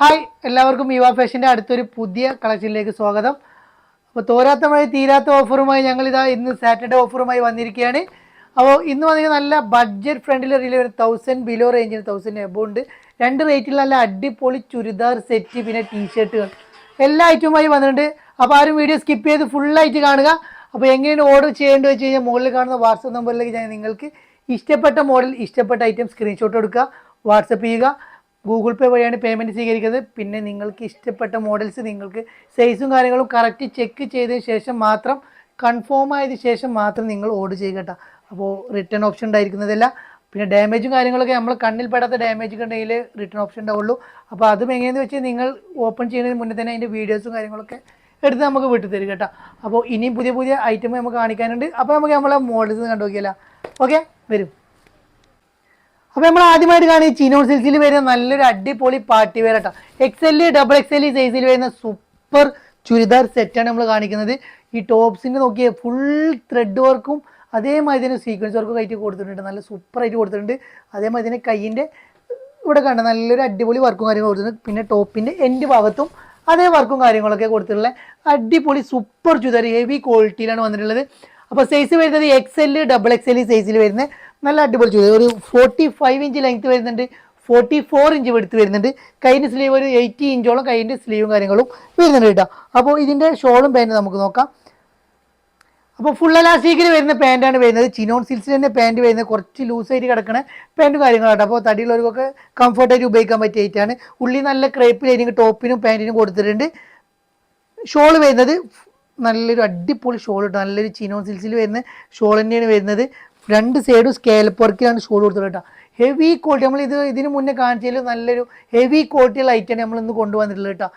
Hi എല്ലാവർക്കും യുവ ഫാഷന്റെ അടുത്തൊരു പുതിയ കളക്ഷനിലേക്ക് സ്വാഗതം. അപ്പോൾ തോരാത്ത മഴ തീരാത്ത ഓഫറുമായി ഞങ്ങൾ ഇതാ ഇന്ന് സാറ്റർഡേ ഓഫറുമായി വന്നിരിക്കുകയാണ്. അപ്പോൾ ഇന്ന് വന്നിരിക്കുന്ന നല്ല ബഡ്ജറ്റ് ഫ്രണ്ടിൽ റീൽ ഒരു തൗസൻഡ് ബിലോ റേഞ്ചിന് തൗസൻഡ് എബോ ഉണ്ട്. രണ്ട് റേറ്റിൽ നല്ല അടിപൊളി ചുരിദാർ സെറ്റ് പിന്നെ ടീഷർട്ടുകൾ എല്ലാ ഐറ്റവുമായി വന്നിട്ടുണ്ട്. അപ്പോൾ ആരും വീഡിയോ സ്കിപ്പ് ചെയ്ത് ഫുള്ളായിട്ട് കാണുക. അപ്പോൾ എങ്ങനെയാണ് ഓർഡർ ചെയ്യേണ്ടത് വെച്ച് കഴിഞ്ഞാൽ മുകളിൽ കാണുന്ന വാട്സപ്പ് നമ്പറിലേക്ക് ഞാൻ നിങ്ങൾക്ക് ഇഷ്ടപ്പെട്ട മോഡൽ ഇഷ്ടപ്പെട്ട ഐറ്റം സ്ക്രീൻഷോട്ട് എടുക്കുക. വാട്സപ്പ് ചെയ്യുക. ഗൂഗിൾ പേ വഴിയാണ് പേയ്മെന്റ് സ്വീകരിക്കുന്നത്. പിന്നെ നിങ്ങൾക്ക് ഇഷ്ടപ്പെട്ട മോഡൽസ് നിങ്ങൾക്ക് സൈസും കാര്യങ്ങളും കറക്റ്റ് ചെക്ക് ചെയ്തതിന് ശേഷം മാത്രം കൺഫേം ആയതിനു ശേഷം മാത്രം നിങ്ങൾ ഓർഡർ ചെയ്യുക കേട്ടോ. അപ്പോൾ റിട്ടേൺ ഓപ്ഷൻ ഉണ്ടായിരിക്കുന്നതല്ല. പിന്നെ ഡാമേജും കാര്യങ്ങളൊക്കെ നമ്മൾ കണ്ണിൽ പെടാത്ത ഡാമേജ് ഉണ്ടെങ്കിൽ റിട്ടേൺ ഓപ്ഷൻ ഉണ്ടാവുള്ളൂ. അപ്പോൾ അതും എങ്ങനെയെന്ന് വെച്ചാൽ നിങ്ങൾ ഓപ്പൺ ചെയ്യുന്നതിന് മുന്നേ തന്നെ അതിന്റെ വീഡിയോസും കാര്യങ്ങളൊക്കെ എടുത്ത് നമുക്ക് വിട്ടു തരും കേട്ടോ. അപ്പോൾ ഇനിയും പുതിയ പുതിയ ഐറ്റം നമുക്ക് കാണിക്കാനുണ്ട്. അപ്പോൾ നമുക്ക് നമ്മളെ മോഡൽസ് കണ്ടു നോക്കിയാലോ ഓക്കെ വരും. അപ്പോൾ നമ്മൾ ആദ്യമായിട്ട് കാണുന്നത് ചിനോൺ സിൽസിൽ വരുന്ന നല്ലൊരു അടിപൊളി party wear X L double X L സൈസിൽ വരുന്ന സൂപ്പർ ചുരിദാർ സെറ്റാണ് നമ്മൾ കാണിക്കുന്നത്. ഈ ടോപ്സിന്റെ നോക്കിയ ഫുൾ ത്രെഡ് വർക്കും അതേമാതിരി തന്നെ സീക്വൻസ് വർക്കും ആയിട്ട് കൊടുത്തിട്ടുണ്ട്. നല്ല സൂപ്പറായിട്ട് കൊടുത്തിട്ടുണ്ട്. അതേമാതിരി തന്നെ കയ്യിന്റെ ഇവിടെ കണ്ട നല്ലൊരു അടിപൊളി വർക്കും കാര്യങ്ങളും കൊടുത്തിട്ടുണ്ട്. പിന്നെ ടോപ്പിന്റെ എന്റെ ഭാഗത്തും അതേ വർക്കും കാര്യങ്ങളൊക്കെ കൊടുത്തിട്ടുള്ള അടിപൊളി സൂപ്പർ ചുരിദാർ ഹെവി ക്വാളിറ്റിയിലാണ് വന്നിട്ടുള്ളത്. അപ്പോൾ സൈസ് വരുന്നത് എക്സ് എൽ ഡബിൾ എക്സ് സൈസിൽ വരുന്ന നല്ല അടിപൊളി ചുരിദാർ ഒരു ഫോർട്ടി ഫൈവ് ഇഞ്ച് ലെങ്ത് വരുന്നുണ്ട്. ഫോർട്ടി ഫോർ ഇഞ്ച് എടുത്ത് വരുന്നുണ്ട്. കൈന്റെ സ്ലീവ് ഒരു എയ്റ്റി ഇഞ്ചോളം കൈന്റെ സ്ലീവും കാര്യങ്ങളും വരുന്നുണ്ട് കേട്ടോ. അപ്പോൾ ഇതിന്റെ ഷോളും പാന്റ് നമുക്ക് നോക്കാം. അപ്പോൾ ഫുൾ അലാസ്റ്റിക്കിൽ വരുന്ന പാന്റാണ് വരുന്നത്. ചിനോൺ സിൽസിൽ തന്നെ പാന്റ് വരുന്നത്. കുറച്ച് ലൂസായിട്ട് കിടക്കണ പാന്റും കാര്യങ്ങളാണ് അപ്പോൾ തടിയുള്ളവർക്കൊക്കെ കംഫർട്ടായിട്ട് ഉപയോഗിക്കാൻ പറ്റിയ ഐറ്റാണ് ഉള്ളി നല്ല ക്രേപ്പിലായിരിക്കും ടോപ്പിനും പാന്റിനും കൊടുത്തിട്ടുണ്ട്. ഷോൾ വരുന്നത് നല്ലൊരു അടിപൊളി ഷോൾ കിട്ടും. നല്ലൊരു ചിനോൺ സിൽസിൽ വരുന്ന ഷോൾ തന്നെയാണ് വരുന്നത്. രണ്ട് സൈഡും സ്കേലപ്പ് വർക്കിലാണ് ഷോൾ കേട്ടോ. ഹെവി ക്വാളിറ്റി നമ്മൾ ഇത് ഇതിന് മുന്നേ കാണിച്ചതിൽ നല്ലൊരു ഹെവി ക്വാളിറ്റിയുള്ള ഐറ്റാണ് നമ്മൾ ഇന്ന് കൊണ്ടുവന്നിട്ടുള്ളത് കേട്ടോ.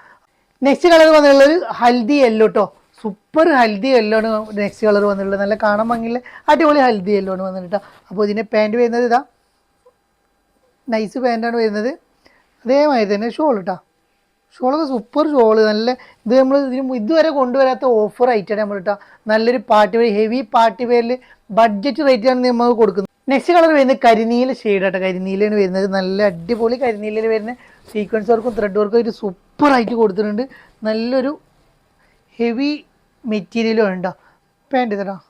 നെക്സ്റ്റ് കളർ വന്നിട്ടുള്ളത് ഹൽദി യെല്ലോ കേട്ടോ സൂപ്പർ ഹൽദി യെല്ലോ ആണ് നെക്സ്റ്റ് കളർ വന്നിട്ടുള്ളത്. നല്ല കാണാൻ ഭംഗിയില്ല അടിപൊളി ഹൽദി യെല്ലോ ആണ് വന്നിട്ട് അപ്പോൾ ഇതിന്റെ പാന്റ് വരുന്നത് ഇതാ. നൈസ് പാന്റാണ് വരുന്നത്. അതേമാതിരി തന്നെ ഷോൾ കേട്ടോ ഷോളൊക്കെ സൂപ്പർ ഷോൾ നല്ല ഇത് നമ്മൾ ഇതിന് ഇതുവരെ കൊണ്ടുവരാത്ത ഓഫർ ആയിട്ടാണ് നമ്മൾ കേട്ടോ നല്ലൊരു പാർട്ടി വെയർ ഹെവി പാർട്ടി വെയറിൽ ബഡ്ജറ്റ് റേറ്റ് ആണ് നമ്മൾ കൊടുക്കുന്നത്. നെക്സ്റ്റ് കളർ വരുന്നത് കരിനീല ഷെയ്ഡ് ആട്ടോ. കരിനീലാണ് വരുന്നത്. നല്ല അടിപൊളി കരിനീലയിൽ വരുന്ന സീക്വൻസ് വർക്കും ത്രെഡ് വർക്കും ഒരു സൂപ്പർ ആയിട്ട് കൊടുത്തിട്ടുണ്ട്. നല്ലൊരു ഹെവി മെറ്റീരിയലും ഉണ്ടോ പാന്റ് തരാം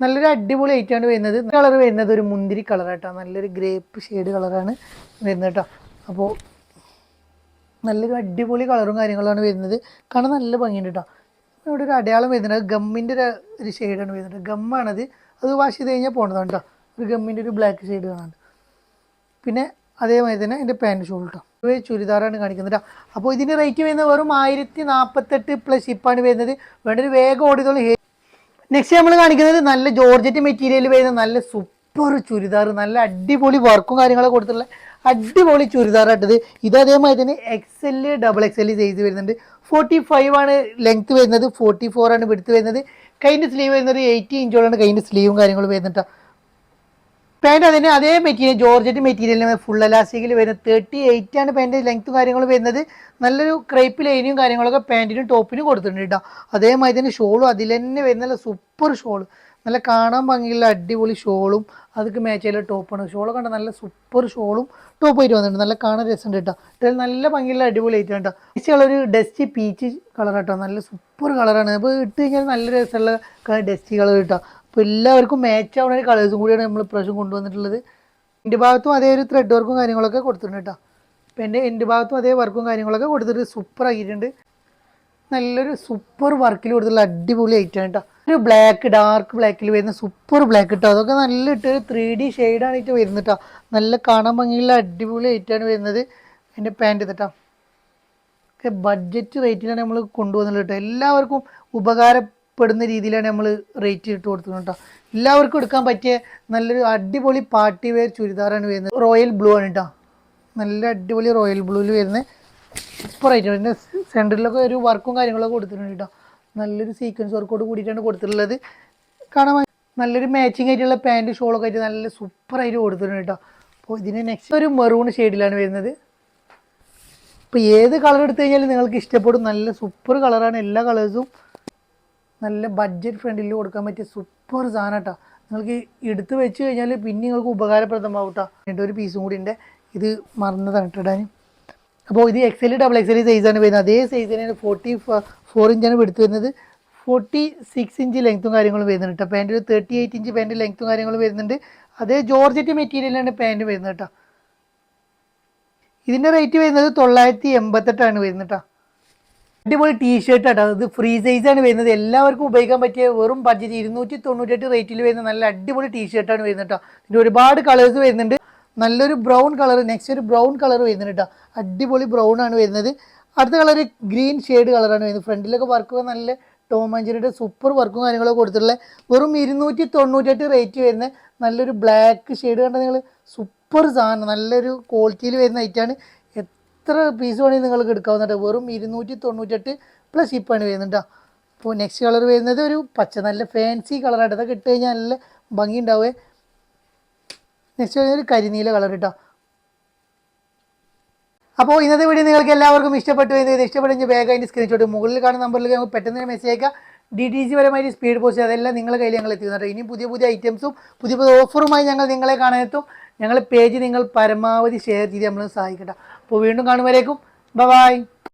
നല്ലൊരു അടിപൊളി ഐറ്റമാണ് വരുന്നത്. കളർ വരുന്നത് ഒരു മുന്തിരി കളറാട്ടോ നല്ലൊരു ഗ്രേപ്പ് ഷെയ്ഡ് കളറാണ് വരുന്നത് കേട്ടോ അപ്പോൾ നല്ലൊരു അടിപൊളി കളറും കാര്യങ്ങളാണ് വരുന്നത്. കാണാൻ നല്ല ഭംഗിയുണ്ട് കേട്ടോ ഇവിടെ ഒരു അടയാളം വരുന്നുണ്ട്. ഗമ്മിന്റെ ഒരു ഒരു ഷെയ്ഡാണ് വരുന്നത്. ഗമ്മാണത്. അത് വാഷ് ചെയ്ത് കഴിഞ്ഞാൽ പോകുന്നതാണ് കേട്ടോ ഒരു ഗമ്മിന്റെ ഒരു ബ്ലാക്ക് ഷെയ്ഡ് കാണാനുണ്ട് പിന്നെ അതേമാതിരി തന്നെ എന്റെ പാന്റ് കേട്ടോ ചുരിദാറാണ് കാണിക്കുന്നത് കേട്ടോ അപ്പോൾ ഇതിന്റെ റേറ്റ് വരുന്നത് വെറും ആയിരത്തി നാൽപ്പത്തെട്ട് പ്ലസ് ഷിപ്പാണ് വരുന്നത്. വേണ്ട ഒരു വേഗം ഓടിയതോളം. നെക്സ്റ്റ് നമ്മൾ കാണിക്കുന്നത് നല്ല ജോർജറ്റ് മെറ്റീരിയൽ വരുന്ന നല്ല സൂപ്പർ ചുരിദാർ നല്ല അടിപൊളി വർക്കും കാര്യങ്ങളൊക്കെ കൊടുത്തിട്ടുള്ള അടിപൊളി ചുരിദാറായിട്ടത് ഇത് അതേമാതിരി തന്നെ X L double X L size വരുന്നുണ്ട്. ഫോർട്ടി ഫൈവ് ആണ് ലെങ്ത് വരുന്നത്. ഫോർട്ടി ഫോർ ആണ് വിടുത്ത് വരുന്നത്. കൈന്റെ സ്ലീവ് വരുന്നത് എയ്റ്റി ഇഞ്ചോളാണ് കൈന്റെ സ്ലീവും കാര്യങ്ങളും വരുന്നുണ്ട് പാന്റ് അതിന് അതേ മെറ്റീരിയൽ ജോർജറ്റ് മെറ്റീരിയലിന് ഫുൾ അലാസ്റ്റിക്കിൽ വരുന്നത് തേർട്ടി എയ്റ്റ് ആണ് പാന്റ് ലെങ്ത്തും കാര്യങ്ങളും വരുന്നത്. നല്ലൊരു ക്രൈപ്പ് ലൈനും കാര്യങ്ങളൊക്കെ പാന്റിനും ടോപ്പിനും കൊടുത്തിട്ടുണ്ട് കേട്ടോ അതേമാതിരി തന്നെ ഷോളും അതിൽ തന്നെ വരുന്ന സൂപ്പർ ഷോൾ നല്ല കാണാൻ ഭംഗിയുള്ള അടിപൊളി ഷോളും അതൊക്കെ മാച്ച് ചെയ്യുള്ള ടോപ്പാണ് ഷോൾ കണ്ട നല്ല സൂപ്പർ ഷോളും ടോപ്പ് ആയിട്ട് വന്നിട്ടുണ്ട്. നല്ല കാണാൻ രസമുണ്ട് കേട്ടോ. ഇതിൽ നല്ല ഭംഗിയുള്ള അടിപൊളി ഐറ്റം കേട്ടോ. ഈ ഒരു ഡസ്റ്റ് പീച്ച് കളർ കേട്ടോ നല്ല സൂപ്പർ കളറാണ് അപ്പോൾ ഇട്ട് കഴിഞ്ഞാൽ നല്ല രസമുള്ള ഡസ്റ്റ് കളർ കേട്ടോ. അപ്പോൾ എല്ലാവർക്കും മാച്ച് ആവുന്ന ഒരു കളേഴ്സും കൂടിയാണ് നമ്മൾ ഇപ്രാവശ്യം കൊണ്ടുവന്നിട്ടുള്ളത്. എന്റെ ഭാഗത്തും അതേ ഒരു ത്രെഡ് വർക്കും കാര്യങ്ങളൊക്കെ കൊടുത്തിട്ടുണ്ട് കേട്ടോ. അപ്പോൾ എന്റെ എന്റെ ഭാഗത്തും അതേ വർക്കും കാര്യങ്ങളൊക്കെ കൊടുത്തിട്ട് സൂപ്പർ ആക്കിയിട്ടുണ്ട്. നല്ലൊരു സൂപ്പർ വർക്കിൽ കൊടുത്തുള്ള അടിപൊളി ഐറ്റം കേട്ടോ ഒരു ബ്ലാക്ക് ഡാർക്ക് ബ്ലാക്കിൽ വരുന്ന സൂപ്പർ ബ്ലാക്ക് കേട്ടോ അതൊക്കെ നല്ല ഇട്ട് ത്രീ ഡി ഷെയ്ഡാണ് ഇട്ട് വരുന്നത് കേട്ടോ നല്ല കാണാൻ ഭംഗിയുള്ള അടിപൊളി ഐറ്റാണ് വരുന്നത് എന്റെ പാന്റ് കേട്ടോ ഒക്കെ ബഡ്ജറ്റ് റേറ്റിലാണ് നമ്മൾ കൊണ്ടുവന്നത് കേട്ടോ എല്ലാവർക്കും ഉപകാരപ്പെടുന്ന രീതിയിലാണ് നമ്മൾ റേറ്റ് ഇട്ട് കൊടുക്കുന്നത് കേട്ടോ എല്ലാവർക്കും എടുക്കാൻ പറ്റിയ നല്ലൊരു അടിപൊളി പാർട്ടി വെയർ ചുരിദാറാണ് വരുന്നത്. റോയൽ ബ്ലൂ ആണ് കേട്ടോ നല്ല അടിപൊളി റോയൽ ബ്ലൂവിൽ വരുന്ന സൂപ്പർ ഐറ്റം അതിന്റെ സെന്ററിലൊക്കെ ഒരു വർക്കും കാര്യങ്ങളൊക്കെ കൊടുത്തിട്ടുണ്ട് കേട്ടോ. നല്ലൊരു സീക്വൻസ് വർക്കോട് കൂടിയിട്ടാണ് കൊടുത്തിട്ടുള്ളത്. കാണാൻ നല്ലൊരു മാച്ചിങ് ആയിട്ടുള്ള പാന്റ് ഷോളൊക്കെ ആയിട്ട് നല്ല സൂപ്പർ ആയിട്ട് കൊടുത്തിട്ടുണ്ട് കേട്ടോ. അപ്പോൾ ഇതിന് നെക്സ്റ്റ് ഒരു മെറൂൺ ഷെയ്ഡിലാണ് വരുന്നത്. ഇപ്പോൾ ഏത് കളർ എടുത്തു കഴിഞ്ഞാലും നിങ്ങൾക്ക് ഇഷ്ടപ്പെടും. നല്ല സൂപ്പർ കളറാണ് എല്ലാ കളേഴ്സും നല്ല ബഡ്ജറ്റ് ഫ്രണ്ടിൽ കൊടുക്കാൻ പറ്റിയ സൂപ്പർ സാധനം കേട്ടോ. നിങ്ങൾക്ക് എടുത്ത് വെച്ച് കഴിഞ്ഞാൽ പിന്നെ നിങ്ങൾക്ക് ഉപകാരപ്രദമാവും കേട്ടോ. ഒരു പീസും കൂടി ഉണ്ട്. ഇത് മറന്നതാണ് കേട്ടോ അപ്പോൾ ഇത് എക്സൽ ഡബിൾ എക്സൽ സൈസാണ് വരുന്നത്. അതേ സൈസ് തന്നെയാണ് ഫോർട്ടി ഫോർ ഇഞ്ചാണ് എടുത്ത് വരുന്നത്. ഫോർട്ടി സിക്സ് ഇഞ്ച് ലെങ്ത്തും കാര്യങ്ങളും വരുന്നുണ്ട് കേട്ടോ പാന്റ് ഒരു തേർട്ടി എയ്റ്റ് ഇഞ്ച് പാന്റ് ലെങ്ത്തും കാര്യങ്ങളും വരുന്നുണ്ട്. അതേ ജോർജറ്റ് മെറ്റീരിയലാണ് പാന്റ് വരുന്നത് കേട്ടോ ഇതിന്റെ റേറ്റ് വരുന്നത് തൊള്ളായിരത്തി എൺപത്തെട്ടാണ് വരുന്നത് കേട്ടോ അടിപൊളി ടീഷർട്ട് ആട്ടോ. ഇത് ഫ്രീ സൈസാണ് വരുന്നത്. എല്ലാവർക്കും ഉപയോഗിക്കാൻ പറ്റിയ വെറും ബഡ്ജറ്റ് ഇരുന്നൂറ്റി തൊണ്ണൂറ്റെട്ട് റേറ്റിൽ വരുന്ന നല്ല അടിപൊളി ടീഷർട്ടാണ് വരുന്നത് കേട്ടോ ഇതിന്റെ ഒരുപാട് കളേഴ്സ് വരുന്നുണ്ട്. നല്ലൊരു ബ്രൗൺ കളർ നെക്സ്റ്റ് ഒരു ബ്രൗൺ കളർ വരുന്നുണ്ട് കേട്ടോ അടിപൊളി ബ്രൗൺ ആണ് വരുന്നത്. അടുത്ത കളർ ഗ്രീൻ ഷെയ്ഡ് കളറാണ് വരുന്നത്. ഫ്രണ്ടിലൊക്കെ വർക്ക് നല്ല ടോം ആഞ്ചറിയുടെ സൂപ്പർ വർക്കും കാര്യങ്ങളൊക്കെ കൊടുത്തിട്ടുള്ള വെറും ഇരുന്നൂറ്റി തൊണ്ണൂറ്റെട്ട് റേറ്റ് വരുന്ന നല്ലൊരു ബ്ലാക്ക് ഷെയ്ഡ് കണ്ട നിങ്ങൾ സൂപ്പർ സാധനം. നല്ലൊരു ക്വാളിറ്റിയിൽ വരുന്ന ഐറ്റാണ് എത്ര പീസ് വേണമെങ്കിൽ നിങ്ങൾക്ക് എടുക്കാവുന്നുണ്ട് വെറും ഇരുന്നൂറ്റി തൊണ്ണൂറ്റെട്ട് പ്ലസ് ഷിപ്പാണ് വരുന്നത് കേട്ടോ അപ്പോൾ നെക്സ്റ്റ് കളർ വരുന്നത് ഒരു പച്ച നല്ല ഫാൻസി കളറായിട്ട് അതൊക്കെ ഇട്ട് കഴിഞ്ഞാൽ നല്ല ഭംഗി ഉണ്ടാവേ നെക്സ്റ്റ് ഒരു കരിനീല കളർ കേട്ടോ അപ്പോൾ ഇന്നത്തെ വീഡിയോ നിങ്ങൾക്ക് എല്ലാവർക്കും ഇഷ്ടപ്പെട്ടു എന്ന് ഇഷ്ടപ്പെടുന്ന വേഗം അതിന്റെ സ്ക്രീൻഷോട്ട് മുകളിൽ കാണുന്ന നമ്പറിലേക്ക് നമുക്ക് പെട്ടെന്ന് മെസ്സേജ് അയക്കുക ഡി ടി സി പരമായിട്ട് സ്പീഡ് പോസ്റ്റ് അതെല്ലാം നിങ്ങളുടെ കയ്യിൽ ഞങ്ങൾ എത്തിക്കുന്നുണ്ട് ഇനി പുതിയ പുതിയ ഐറ്റംസും പുതിയ പുതിയ ഓഫറുമായി ഞങ്ങൾ നിങ്ങളെ കാണാനെത്തും ഞങ്ങളുടെ പേജ് നിങ്ങൾ പരമാവധി ഷെയർ ചെയ്ത് നമ്മൾ സഹായിക്കട്ടെ. അപ്പോൾ വീണ്ടും കാണുമ്പോഴേക്കും ബൈ